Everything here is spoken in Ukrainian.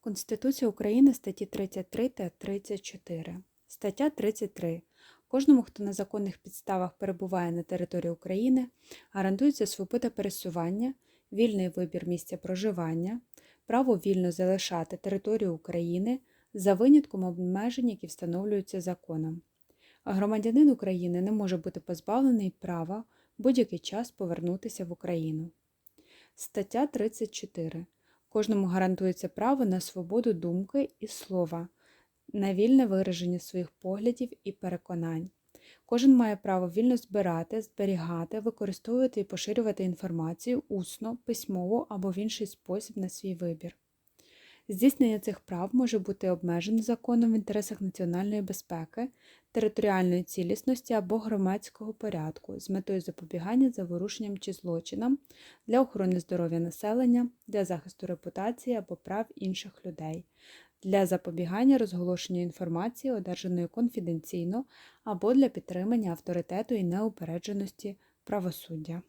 Конституція України статті 33 та 34. Стаття 33. Кожному, хто на законних підставах перебуває на території України, гарантується свобода пересування, вільний вибір місця проживання, право вільно залишати територію України за винятком обмежень, які встановлюються законом. А громадянин України не може бути позбавлений права будь-який час повернутися в Україну. Стаття 34. Кожному гарантується право на свободу думки і слова, на вільне вираження своїх поглядів і переконань. Кожен має право вільно збирати, зберігати, використовувати і поширювати інформацію усно, письмово або в інший спосіб на свій вибір. Здійснення цих прав може бути обмежено законом в інтересах національної безпеки, територіальної цілісності або громадського порядку з метою запобігання заворушенням чи злочинам для охорони здоров'я населення, для захисту репутації або прав інших людей, для запобігання розголошенню інформації, одержаної конфіденційно, або для підтримання авторитету і неупередженості правосуддя.